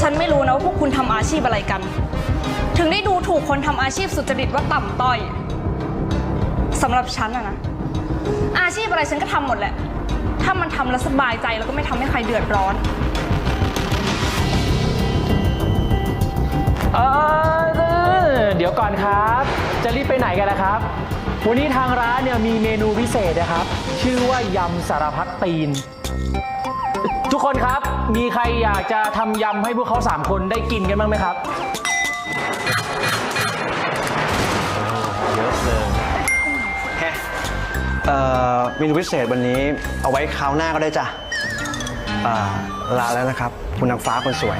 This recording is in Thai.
ฉันไม่รู้นะว่าพวกคุณทำอาชีพอะไรกัน ถึงได้ดูถูกคนทำอาชีพสุจริตว่าต่ำต้อยสำหรับฉันอะนะ อาชีพอะไรฉันก็ทำหมดแหละ ถ้ามันทำแล้วสบายใจแล้วก็ไม่ทำให้ใครเดือดร้อน เออเดี๋ยวก่อนครับ จะรีบไปไหนกันล่ะครับ วันนี้ทางร้านเนี่ยมีเมนูพิเศษนะครับ ชื่อว่ายำสารพัดตีน ทุกคนครับ มีใครอยากจะทำยำให้พวกเขาสามคนได้กินกันบ้างไหมครับ เยอะเลยแฮะเอ่อเมนูพิเศษวันนี้เอาไว้คราวหน้าก็ได้จ้ะอ่าลาแล้วนะครับ คุณนางฟ้าคนสวย